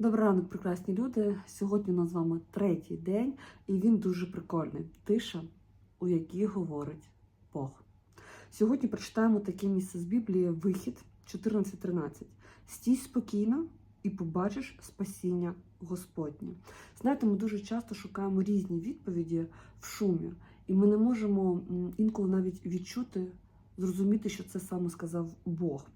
Добрий ранок, прекрасні люди. Сьогодні у нас з вами третій день, і він дуже прикольний. Тиша, у якій говорить Бог. Сьогодні прочитаємо таке місце з Біблії Вихід 14.13. Стій спокійно і побачиш спасіння Господнє. Знаєте, ми дуже часто шукаємо різні відповіді в шумі, і ми не можемо інколи навіть відчути, зрозуміти, що це саме сказав Бог.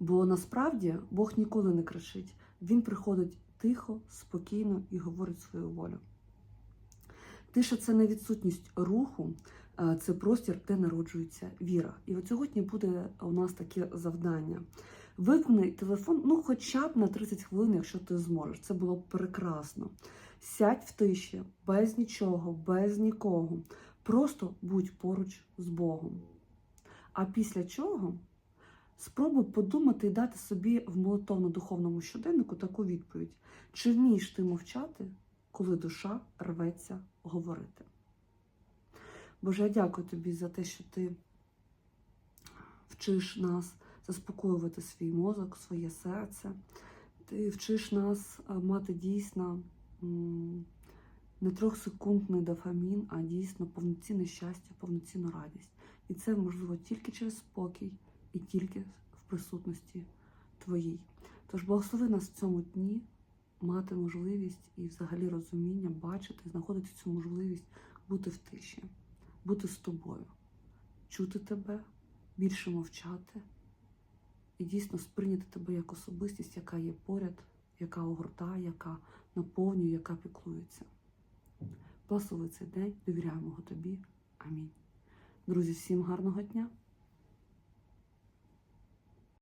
Бо насправді Бог ніколи не кричить. Він приходить тихо, спокійно і говорить свою волю. Тиша це не відсутність руху, це простір, де народжується віра. І от сьогодні буде у нас таке завдання. Вимкни телефон, ну хоча б на 30 хвилин, якщо ти зможеш. Це було б прекрасно. Сядь в тиші, без нічого, без нікого. Просто будь поруч з Богом. А після чого Спробуй подумати і дати собі в молитовно-духовному щоденнику таку відповідь: чи вмієш ти мовчати, коли душа рветься говорити? Боже, я дякую тобі за те, що ти вчиш нас заспокоювати свій мозок, своє серце. Ти вчиш нас мати дійсно не трьохсекундний дофамін, а дійсно повноцінне щастя, повноцінну радість. І це можливо тільки через спокій і тільки в присутності твоїй. Тож благослови нас в цьому дні мати можливість і взагалі розуміння, бачити, знаходити цю можливість бути в тиші, бути з тобою, чути тебе, більше мовчати і дійсно сприйняти тебе як особистість, яка є поряд, яка огортає, яка наповнює, яка піклується. Благослови цей день, довіряємо тобі. Амінь. Друзі, всім гарного дня!